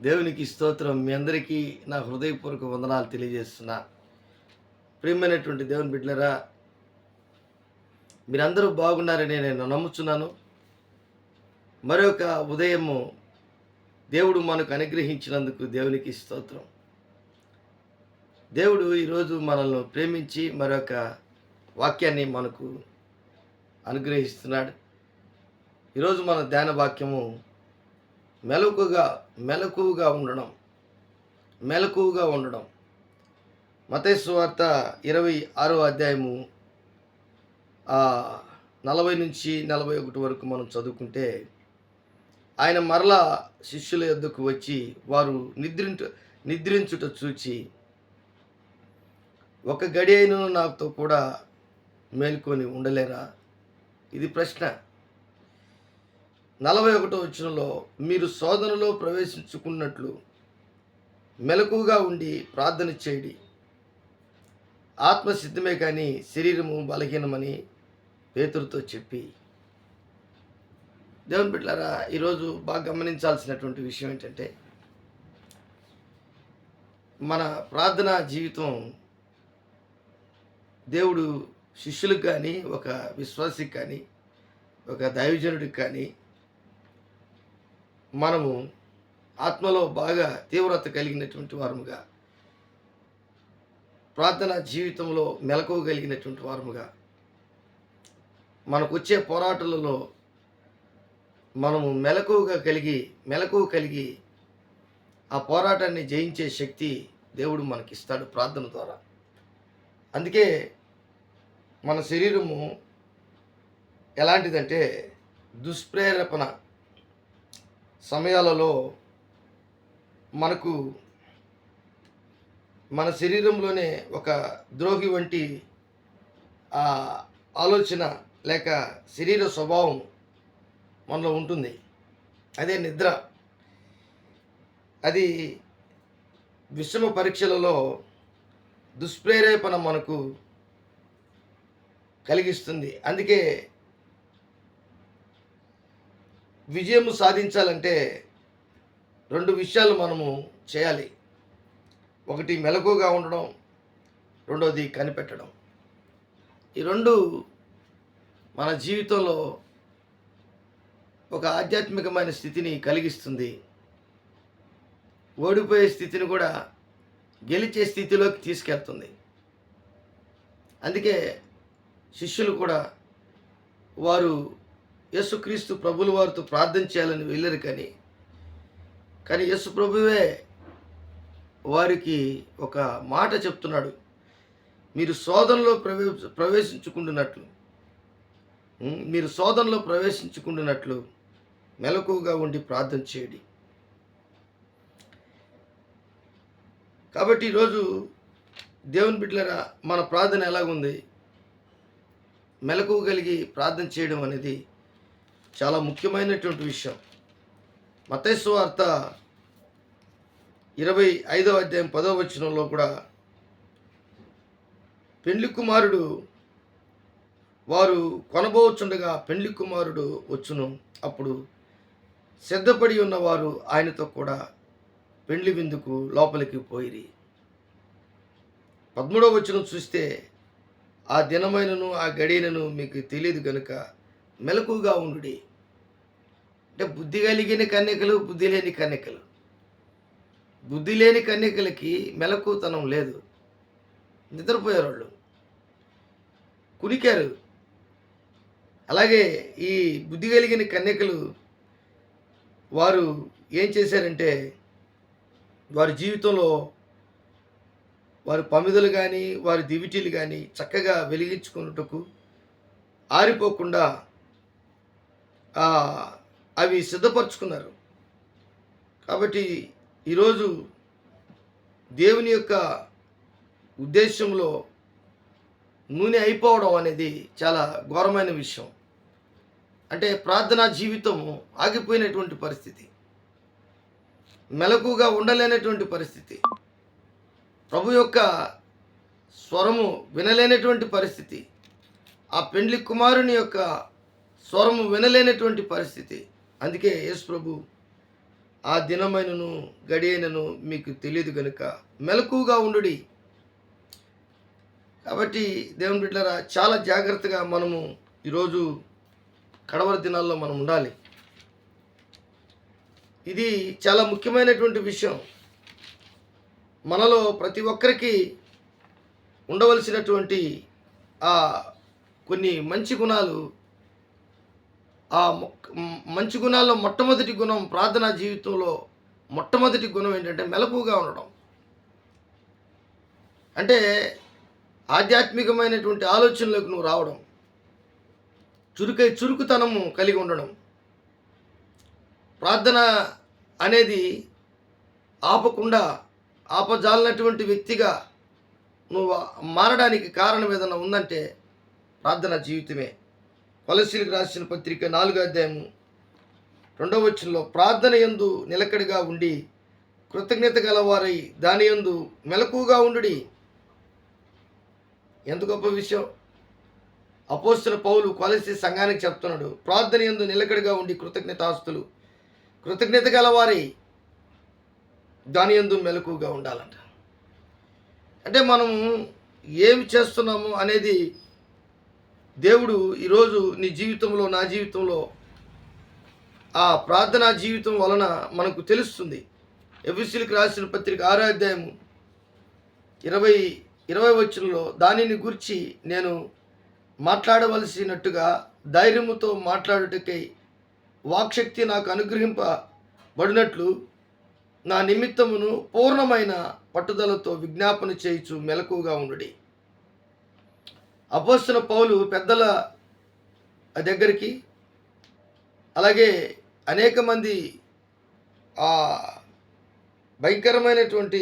దేవునికి స్తోత్రం. మీ అందరికీ నా హృదయపూర్వక వందనాలు తెలియజేస్తున్నా. ప్రియమైనటువంటి దేవుని బిడ్డలరా మీరందరూ బాగున్నారని నేను నమ్ముచున్నాను. మరొక ఉదయము దేవుడు మనకు అనుగ్రహించినందుకు దేవునికి స్తోత్రం. దేవుడు ఈరోజు మనల్ని ప్రేమించి మరొక వాక్యాన్ని మనకు అనుగ్రహిస్తున్నాడు. ఈరోజు మన ధ్యాన వాక్యము మెలకుగా మెలకువగా ఉండడం మెలకువగా ఉండడం. మతేశ్వార్త ఇరవై ఆరో అధ్యాయము నలభై నుంచి నలభై ఒకటి వరకు మనం చదువుకుంటే ఆయన మరలా శిష్యుల యొద్దకు వచ్చి వారు నిద్రించ నిద్రించుట చూచి ఒక గడి అయిన నాతో కూడా మేల్కొని ఉండలేరా? ఇది ప్రశ్న. నలభై ఒకటో వచనంలో మీరు శోధనలో ప్రవేశించుకున్నట్లు మెలకుగా ఉండి ప్రార్థన చేయడి. ఆత్మ సిద్ధమే కానీ శరీరము బలహీనమని పేతురుతో చెప్పి. దేవుని బిడ్డలారా ఈరోజు బాగా గమనించాల్సినటువంటి విషయం ఏంటంటే మన ప్రార్థనా జీవితం దేవుడు శిష్యులకు కానీ ఒక విశ్వాసికి కానీ ఒక దైవజనుడికి కానీ మనము ఆత్మలో బాగా తీవ్రత కలిగినటువంటి వారముగా ప్రార్థన జీవితంలో మెలకువ కలిగినటువంటి వారముగా మనకు వచ్చే పోరాటాలలో మనము మెలకువగా కలిగి మెలకువ కలిగి ఆ పోరాటాన్ని జయించే శక్తి దేవుడు మనకిస్తాడు ప్రార్థన ద్వారా. అందుకే మన శరీరము ఎలాంటిదంటే దుష్ప్రేరేపణ సమయాలలో మనకు మన శరీరంలోనే ఒక ద్రోహి వంటి ఆ ఆలోచన లేక శరీర స్వభావం మనలో ఉంటుంది. అదే నిద్ర. అది విషమ పరీక్షలలో దుష్ప్రేరేపణ మనకు కలిగిస్తుంది. అందుకే విజయం సాధించాలంటే రెండు విషయాలు మనము చేయాలి. ఒకటి మెలకుగా ఉండడం రెండోది కనిపెట్టడం. ఈ రెండు మన జీవితంలో ఒక ఆధ్యాత్మికమైన స్థితిని కలిగిస్తుంది. ఓడిపోయే స్థితిని కూడా గెలిచే స్థితిలోకి తీసుకెళ్తుంది. అందుకే శిష్యులు కూడా వారు యేసుక్రీస్తు ప్రభుల వారితో ప్రార్థన చేయాలని వెళ్ళరు కానీ కానీ యేసు ప్రభువే వారికి ఒక మాట చెప్తున్నాడు. మీరు శోధనలో ప్రవే ప్రవేశించుకుంటున్నట్లు మీరు శోధనలో ప్రవేశించుకుంటున్నట్లు మెలకువగా ఉండి ప్రార్థన చేయండి. కాబట్టి ఈరోజు దేవుని బిడ్డలరా మన ప్రార్థన ఎలాగుంది? మెలకువ కలిగి ప్రార్థన చేయడం అనేది చాలా ముఖ్యమైనటువంటి విషయం. మతేశ్వ వార్త ఇరవై ఐదవ అధ్యాయం పదవ వచనంలో కూడా పెండ్లి కుమారుడు వారు కొనబోచుండగా పెండ్లి కుమారుడు వచ్చును. అప్పుడు సిద్ధపడి ఉన్నవారు ఆయనతో కూడా పెండ్లి విందుకు లోపలికి పోయిరి. పదమూడవ వచనం చూస్తే ఆ దినమైనను ఆ గడియనను మీకు తెలియదు కనుక మెలకుగా ఉండుడి. అంటే బుద్ధి కలిగిన కన్యకలు బుద్ధి లేని కన్యకలు. బుద్ధి లేని కన్యకలకి మెలకుతనం లేదు. నిద్రపోయారు వాళ్ళు కునికారు. అలాగే ఈ బుద్ధి కలిగిన కన్యకలు వారు ఏం చేశారంటే వారి జీవితంలో వారి పమిదలు కానీ వారి దివిటీలు కానీ చక్కగా వెలిగించుకున్నట్టుకు ఆరిపోకుండా అవి సిద్ధపరచుకున్నారు. కాబట్టి ఈరోజు దేవుని యొక్క ఉద్దేశంలో నూనె అయిపోవడం అనేది చాలా ఘోరమైన విషయం. అంటే ప్రార్థనా జీవితం ఆగిపోయినటువంటి పరిస్థితి. మెలకుగా ఉండలేనటువంటి పరిస్థితి. ప్రభు యొక్క స్వరము వినలేనటువంటి పరిస్థితి. ఆ పెండ్లి కుమారుని యొక్క స్వరము వినలేనటువంటి పరిస్థితి. అందుకే యేసు ప్రభు ఆ దినమైనను గడియైనను మీకు తెలియదు కనుక మెలకుగా ఉండుడి. కాబట్టి దేవుని బిడ్డరా చాలా జాగ్రత్తగా మనము ఈరోజు కడవర దినాల్లో మనం ఉండాలి. ఇది చాలా ముఖ్యమైనటువంటి విషయం. మనలో ప్రతి ఒక్కరికి ఉండవలసినటువంటి ఆ కొన్ని మంచి గుణాలు ఆ మొక్- మంచి గుణాల్లో మొట్టమొదటి గుణం ప్రార్థనా జీవితంలో మొట్టమొదటి గుణం ఏంటంటే మెలకుగా ఉండడం. అంటే ఆధ్యాత్మికమైనటువంటి ఆలోచనలకు నువ్వు రావడం. చురుకై చురుకుతనము కలిగి ఉండడం. ప్రార్థన అనేది ఆపకుండా ఆపజాలినటువంటి వ్యక్తిగా నువ్వు మారడానికి కారణం ఏదైనా ఉందంటే ప్రార్థన జీవితమే. పలసీలకు రాసిన పత్రిక నాలుగో అధ్యాయము రెండవ వచనంలో ప్రార్థన యందు నిలకడగా ఉండి కృతజ్ఞత గలవారై దాని యందు మెలకుగా ఉండు ఎంత గొప్ప విషయం. అపోస్తుల పౌలు కొలసి సంఘానికి చెప్తున్నాడు ప్రార్థన యందు నిలకడగా ఉండి కృతజ్ఞతాస్తులు కృతజ్ఞత గలవారై దాని యందు మెలకుగా ఉండాలంట. అంటే మనం ఏమి చేస్తున్నాము అనేది దేవుడు ఈరోజు నీ జీవితంలో నా జీవితంలో ఆ ప్రార్థనా జీవితం వలన మనకు తెలుస్తుంది. ఎఫ్ఎస్సీలకు రాసిన పత్రిక ఆరాధ్యాయము ఇరవై ఇరవై వచనంలో దానిని గురించి నేను మాట్లాడవలసినట్టుగా ధైర్యముతో మాట్లాడుటకై వాక్శక్తి నాకు అనుగ్రహింపబడినట్లు నా నిమిత్తమును పూర్ణమైన పట్టుదలతో విజ్ఞాపన చేయుచు మెలకుగా ఉండుడి. అపోస్తుల పౌలు పెద్దల దగ్గరికి అలాగే అనేక మంది ఆ భయంకరమైనటువంటి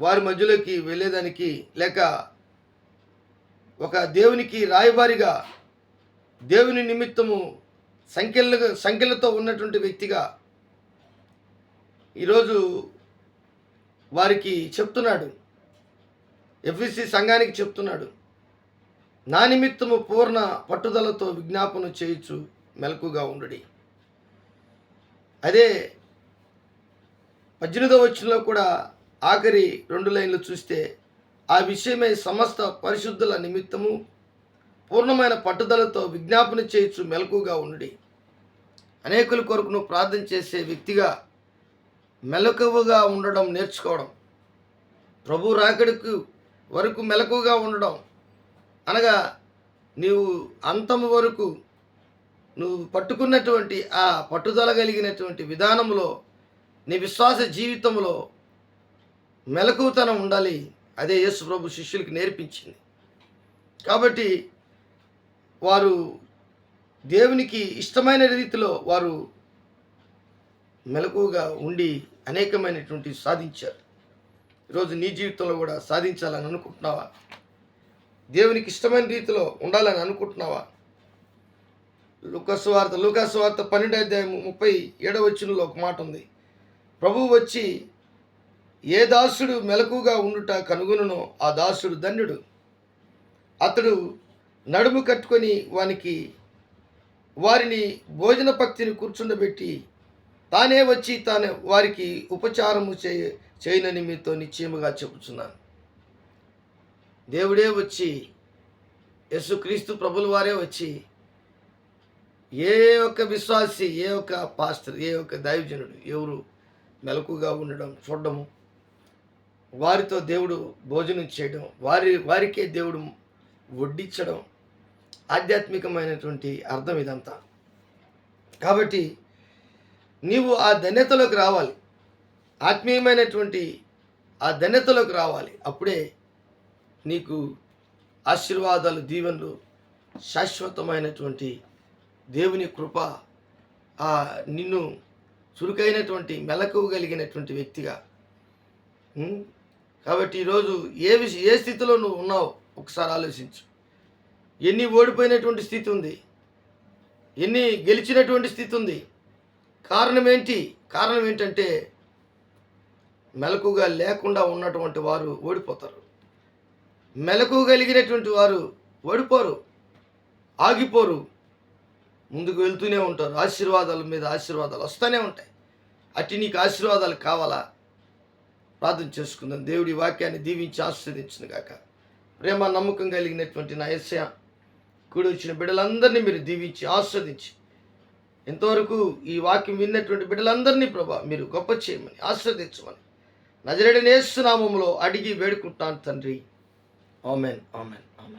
వారి మధ్యలోకి వెళ్ళేదానికి లేక ఒక దేవునికి రాయబారిగా దేవుని నిమిత్తము సంఖ్యలుగా సంఖ్యలతో ఉన్నటువంటి వ్యక్తిగా ఈరోజు వారికి చెప్తున్నాడు. ఎఫ్ఈసి సంఘానికి చెప్తున్నాడు. నా నిమిత్తము పూర్ణ పట్టుదలతో విజ్ఞాపన చేయొచ్చు మెలకుగా ఉండడి. అదే పద్దెనిమిదవ వచ్చినలో కూడా ఆఖరి రెండు లైన్లు చూస్తే ఆ విషయమై సమస్త పరిశుద్ధుల నిమిత్తము పూర్ణమైన పట్టుదలతో విజ్ఞాపన చేయొచ్చు మెలకుగా ఉండి అనేకుల కొరకు నువ్వు ప్రార్థన చేసే వ్యక్తిగా మెలకువగా ఉండడం నేర్చుకోవడం ప్రభు రాకడికి వరకు మెలకుగా ఉండడం అనగా నీవు అంతము వరకు నువ్వు పట్టుకున్నటువంటి ఆ పట్టుదల కలిగినటువంటి విధానంలో నీ విశ్వాస జీవితంలో మెలకువతనం ఉండాలి. అదే యేసు ప్రభు శిష్యులకి నేర్పించింది. కాబట్టి వారు దేవునికి ఇష్టమైన రీతిలో వారు మెలకువగా ఉండి అనేకమైనటువంటి సాధించారు. ఈరోజు నీ జీవితంలో కూడా సాధించాలని అనుకుంటున్నావా? దేవునికి ఇష్టమైన రీతిలో ఉండాలని అనుకుంటున్నావా? లుకస్వార్త వార్త పన్నెండు అధ్యాయం ముప్పై ఏడవ వచ్చినలో ఒక మాట ఉంది. ప్రభువు వచ్చి ఏ దాసుడు మెలకుగా ఉండుట కనుగొనునో ఆ దాసుడు ధన్యుడు. అతడు నడుము కట్టుకొని వానికి వారిని భోజన పక్తిని కూర్చుండబెట్టి తానే వచ్చి తానే వారికి ఉపచారము చేయ చేయనని మీతో నిశ్చయముగా చెబుతున్నాను దేవుడే వచ్చి యేసుక్రీస్తు ప్రభుల వారే వచ్చి ఏ ఒక్క విశ్వాసి ఏ ఒక్క పాస్టర్ ఏ ఒక్క దైవజనుడు ఎవరు మెలకుగా ఉండడం చూడడము వారితో దేవుడు భోజనం చేయడం వారి వారికే దేవుడు వడ్డించడం ఆధ్యాత్మికమైనటువంటి అర్థం ఇదంతా. కాబట్టి నీవు ఆ ధన్యతలోకి రావాలి. ఆత్మీయమైనటువంటి ఆ ధన్యతలోకి రావాలి. అప్పుడే నీకు ఆశీర్వాదాలు దీవెనలు శాశ్వతమైనటువంటి దేవుని కృప ఆ నిన్ను చురుకైనటువంటి మెలకువ కలిగినటువంటి వ్యక్తిగా. కాబట్టి ఈరోజు ఏ విష ఏ స్థితిలో నువ్వు ఉన్నావు ఒకసారి ఆలోచించు. ఎన్ని ఓడిపోయినటువంటి స్థితి ఉంది? ఎన్ని గెలిచినటువంటి స్థితి ఉంది? కారణం ఏంటి? కారణం ఏంటంటే మెలకుగా లేకుండా ఉన్నటువంటి వారు ఓడిపోతారు. మెలకుగలిగినటువంటి వారు ఓడిపోరు ఆగిపోరు. ముందుకు వెళ్తూనే ఉంటారు. ఆశీర్వాదాల మీద ఆశీర్వాదాలు వస్తూనే ఉంటాయి. అట్టి నీకు ఆశీర్వాదాలు కావాలా? ప్రార్థన చేసుకుందాం. దేవుడి వాక్యాన్ని దీవించి ఆస్వాదించిన గాక. ప్రేమ నమ్మకం కలిగినటువంటి నా ఎస్య కూడి వచ్చిన బిడ్డలందరినీ మీరు దీవించి ఆస్వాదించి ఇంతవరకు ఈ వాక్యం విన్నటువంటి బిడ్డలందరినీ ప్రభా మీరు గొప్ప చేయమని ఆస్వాదించమని నజరడనేస్తున్నామంలో అడిగి వేడుకుంటాను తండ్రి. Amen. Amen. Amen.